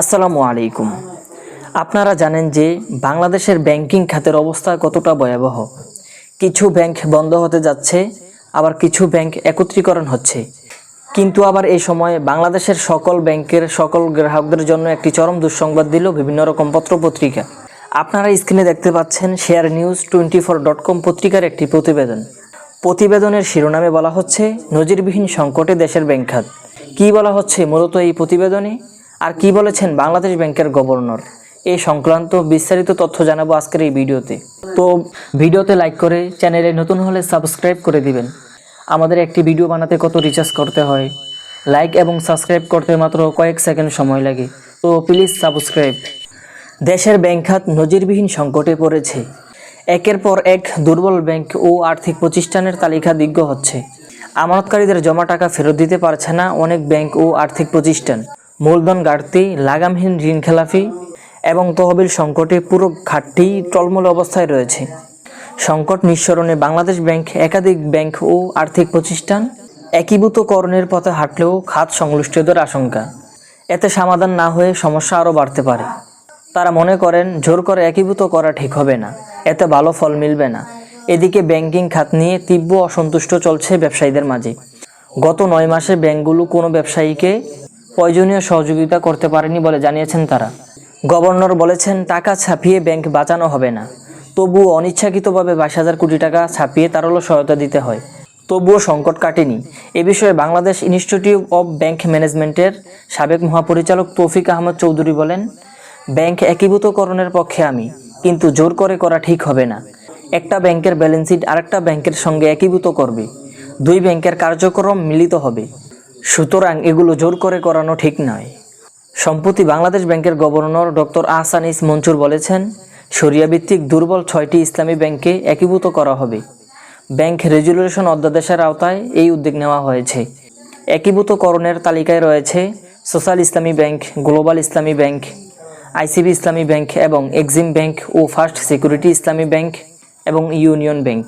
আসসালামু আলাইকুম। আপনারা জানেন যে বাংলাদেশের ব্যাংকিং খাতের অবস্থা কতটা ভয়াবহ। কিছু ব্যাংক বন্ধ হতে যাচ্ছে, আবার কিছু ব্যাংক একত্রীকরণ হচ্ছে। কিন্তু আবার এই সময় বাংলাদেশের সকল ব্যাংকের সকল গ্রাহকদের জন্য একটি চরম দুঃসংবাদ দিল বিভিন্ন রকম পত্রপত্রিকা। আপনারা স্ক্রিনে দেখতে পাচ্ছেন share news twenty four dot com পত্রিকার একটি প্রতিবেদন। প্রতিবেদনের শিরোনামে বলা হচ্ছে, নজিরবিহীন সংকটে দেশের ব্যাংক খাত। কী বলা হচ্ছে মূলত এই প্রতিবেদনে? আর কি বলেছেন বাংলাদেশ ব্যাংকের গভর্নর? এই সংক্রান্ত বিস্তারিত তথ্য জানাব আজকের এই ভিডিওতে। তো ভিডিওতে লাইক করে চ্যানেলে নতুন হলে সাবস্ক্রাইব করে দিবেন। আমাদের একটি ভিডিও বানাতে কত রিচার্জ করতে হয়? লাইক এবং সাবস্ক্রাইব করতে মাত্র কয়েক সেকেন্ড সময় লাগে। তো প্লিজ সাবস্ক্রাইব দেশের ব্যাংক খাত নজিরবিহীন সংকটে পড়েছে। একের পর এক দুর্বল ব্যাংক ও আর্থিক প্রতিষ্ঠানের তালিকা দিগ্গ হচ্ছে। আমানতকারীদের জমা টাকা ফেরত দিতে পারছে না অনেক ব্যাংক ও আর্থিক প্রতিষ্ঠান। মূলধন ঘাটতি, লাগামহীন ঋণ খেলাফি এবং তহবিল সংকটে পুরো ঘাটতি টলমল অবস্থায় রয়েছে। সংকট নিঃসরণে বাংলাদেশ ব্যাংক, একাধিক ব্যাংক ও আর্থিক প্রতিষ্ঠান একীভূতকরণের পথে হাঁটলেও খাত সংশ্লিষ্টদের আশঙ্কা। এতে সমাধান না হয়ে সমস্যা আরও বাড়তে পারে। তারা মনে করেন, জোর করে একীভূত করা ঠিক হবে না। এতে ভালো ফল মিলবে না। এদিকে ব্যাংকিং খাত নিয়ে তীব্র অসন্তুষ্ট চলছে ব্যবসায়ীদের মাঝে। গত নয় মাসে ব্যাংকগুলো কোনো ব্যবসায়ীকে প্রয়োজনীয় সহযোগিতা করতে পারেনি বলে জানিয়েছেন তারা। গভর্নর বলেছেন, টাকা ছাপিয়ে ব্যাংক বাঁচানো হবে না। তবুও অনিচ্ছাকৃতভাবে বাইশ হাজার কোটি টাকা ছাপিয়ে তারও সহায়তা দিতে হয়। তবুও সংকট কাটেনি। এ বিষয়ে বাংলাদেশ ইনস্টিটিউট অব ব্যাংক ম্যানেজমেন্টের সাবেক মহাপরিচালক তৌফিক আহমদ চৌধুরী বলেন, ব্যাংক একীভূতকরণের পক্ষে আমি, কিন্তু জোর করে করা ঠিক হবে না। একটা ব্যাংকের ব্যালেন্স শিট আরেকটা ব্যাংকের সঙ্গে একীভূত করবে। দুই ব্যাংকের কার্যক্রম মিলিত হবে। সুতরাং এগুলো জোর করে করানো ঠিক নয়। সম্প্রতি বাংলাদেশ ব্যাংকের গভর্নর ডক্টর আহসানিস মঞ্জুর বলেছেন সরিয়াভিত্তিক দুর্বল ছয়টি ইসলামী ব্যাংকে একীভূত করা হবে। ব্যাংক রেজুলেশন অধ্যাদেশের আওতায় এই উদ্যোগ নেওয়া হয়েছে। একীভূতকরণের তালিকায় রয়েছে social Islami bank, global Islami bank, ICB Islami bank এবং এক্সিম ব্যাংক ও ফার্স্ট সিকিউরিটি ইসলামী ব্যাংক এবং ইউনিয়ন ব্যাংক।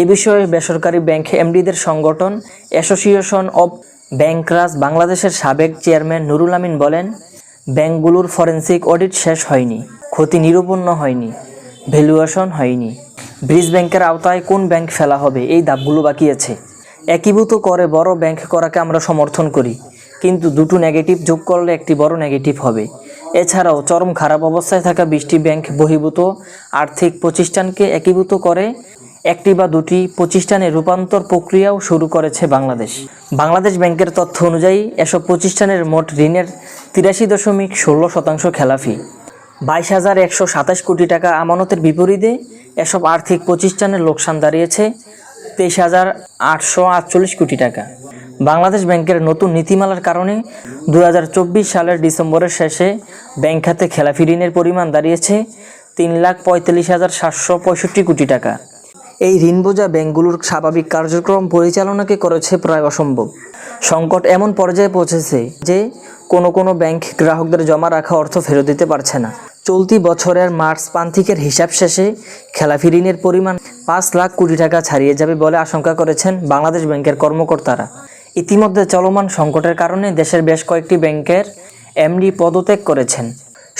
এ বিষয়ে বেসরকারি ব্যাংক এমডিদের সংগঠন অ্যাসোসিয়েশন অব ব্যাংকরাজ বাংলাদেশের সাবেক চেয়ারম্যান নুরুল আমিন বলেন, ব্যাংকগুলোর ফরেন্সিক অডিট শেষ হয়নি, ক্ষতি নিরূপন্ন হয়নি, ভ্যালুয়েশন হয়নি। ব্রিজ ব্যাংকের আওতায় কোন ব্যাংক ফেলা হবে, এই ধাপগুলো বাকি আছে। একীভূত করে বড় ব্যাংক করাকে আমরা সমর্থন করি, কিন্তু দুটো নেগেটিভ যোগ করলে একটি বড় নেগেটিভ হবে। এছাড়াও চরম খারাপ অবস্থায় থাকা বিশটি ব্যাংক বহির্ভূত আর্থিক প্রতিষ্ঠানকে একীভূত করে একটি বা দুটি প্রতিষ্ঠানে রূপান্তর প্রক্রিয়াও শুরু করেছে বাংলাদেশ। বাংলাদেশ ব্যাংকের তথ্য অনুযায়ী, এসব প্রতিষ্ঠানের মোট ঋণের তিরাশি দশমিক ষোলো শতাংশ খেলাফি। বাইশ হাজার একশো সাতাশ কোটি টাকা আমানতের বিপরীতে এসব আর্থিক প্রতিষ্ঠানের লোকসান দাঁড়িয়েছে তেইশ হাজার আটশো আটচল্লিশ কোটি টাকা। বাংলাদেশ ব্যাংকের নতুন নীতিমালার কারণে দু হাজার চব্বিশ সালের ডিসেম্বরের শেষে ব্যাংক খাতে খেলাফি ঋণের পরিমাণ দাঁড়িয়েছে তিন লাখ পঁয়তাল্লিশ হাজার সাতশো পঁয়ষট্টি কোটি টাকা। এই ঋণ বোঝা ব্যাংকগুলোর স্বাভাবিক কার্যক্রম পরিচালনাকে করেছে প্রায় অসম্ভব। সংকট এমন পর্যায়ে পৌঁছেছে যে কোনো কোনো ব্যাংক গ্রাহকদের জমা রাখা অর্থ ফেরত দিতে পারছে না। চলতি বছরের মার্চ প্রান্তিকের হিসাব শেষে খেলাফি ঋণের পরিমাণ পাঁচ লাখ কোটি টাকা ছাড়িয়ে যাবে বলে আশঙ্কা করেছেন বাংলাদেশ ব্যাংকের কর্মকর্তারা। ইতিমধ্যে চলমান সংকটের কারণে দেশের বেশ কয়েকটি ব্যাংকের এমডি পদত্যাগ করেছেন।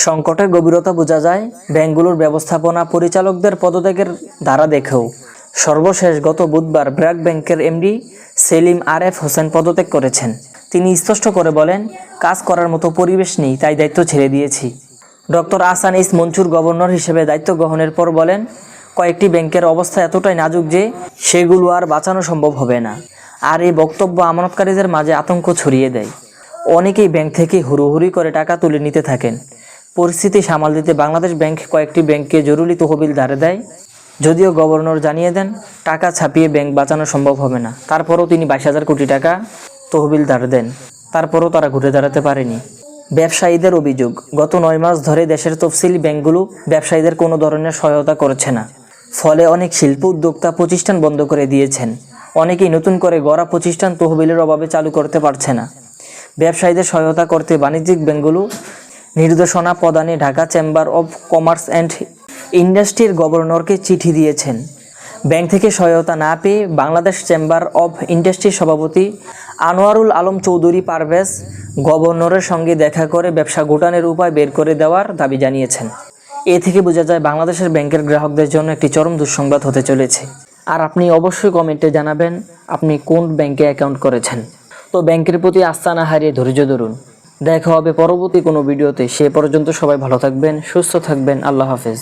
সংকটের গভীরতা বোঝা যায়। ব্যাংকগুলোর ব্যবস্থাপনা পরিচালকদের পদত্যাগের ধারা দেখেও। সর্বশেষ গত বুধবার ব্র্যাক ব্যাংকের MD Selim R F Hussain পদত্যাগ করেছেন। তিনি স্পষ্ট করে বলেন, কাজ করার মতো পরিবেশ নেই, তাই দায়িত্ব ছেড়ে দিয়েছি। ডক্টর আসান ইস মঞ্চুর গভর্নর হিসেবে দায়িত্ব গ্রহণের পর বলেন, কয়েকটি ব্যাংকের অবস্থা এতটাই নাজুক যে সেগুলো আর বাঁচানো সম্ভব হবে না। আর এই বক্তব্য আমানতকারীদের মাঝে আতঙ্ক ছড়িয়ে দেয়। অনেকেই ব্যাংক থেকে হুড়োহুড়ি করে টাকা তুলে নিতে থাকেন। পরিস্থিতি সামাল দিতে বাংলাদেশ ব্যাংক কয়েকটি ব্যাংককে জরুরি তহবিল ধারে দেয়। যদিও গভর্নর জানিয়ে দেন, টাকা ছাপিয়ে ব্যাংক বাঁচানো সম্ভব হবে না। তারপরও তিনি বাইশ হাজার কোটি টাকা তহবিল ধার দেন। তারপরও তারা ঘুরে দাঁড়াতে পারেনি। ব্যবসায়ীদের অভিযোগ, গত নয় মাস ধরে দেশের তফসিলি ব্যাংকগুলো ব্যবসায়ীদের কোনো ধরনের সহায়তা করছে না। ফলে অনেক শিল্প উদ্যোক্তা প্রতিষ্ঠান বন্ধ করে দিয়েছেন। অনেকেই নতুন করে গড়া প্রতিষ্ঠান তহবিলের অভাবে চালু করতে পারছে না। ব্যবসায়ীদের সহায়তা করতে বাণিজ্যিক ব্যাংকগুলো নির্দেশনা প্রদানে Dhaka chamber of commerce and ইন্ডাস্ট্রির গভর্নরকে চিঠি দিয়েছেন। ব্যাংক থেকে সহায়তা না পেয়ে বাংলাদেশ চেম্বার অব ইন্ডাস্ট্রির সভাপতি আনোয়ারুল আলম চৌধুরী পারভেজ গভর্নরের সঙ্গে দেখা করে ব্যবসা গোটানের উপায় বের করে দেওয়ার দাবি জানিয়েছেন। এ থেকে বোঝা যায় বাংলাদেশের ব্যাংকের গ্রাহকদের জন্য একটি চরম দুঃসংবাদ হতে চলেছে। আর আপনি অবশ্যই কমেন্টে জানাবেন, আপনি কোন ব্যাংকে অ্যাকাউন্ট করেছেন। তো ব্যাংকের প্রতি আস্থা না হারিয়ে ধৈর্য ধরুন। দেখা হবে পরবর্তী কোনো ভিডিওতে। সে পর্যন্ত সবাই ভালো থাকবেন সুস্থ থাকবেন। আল্লাহ হাফেজ।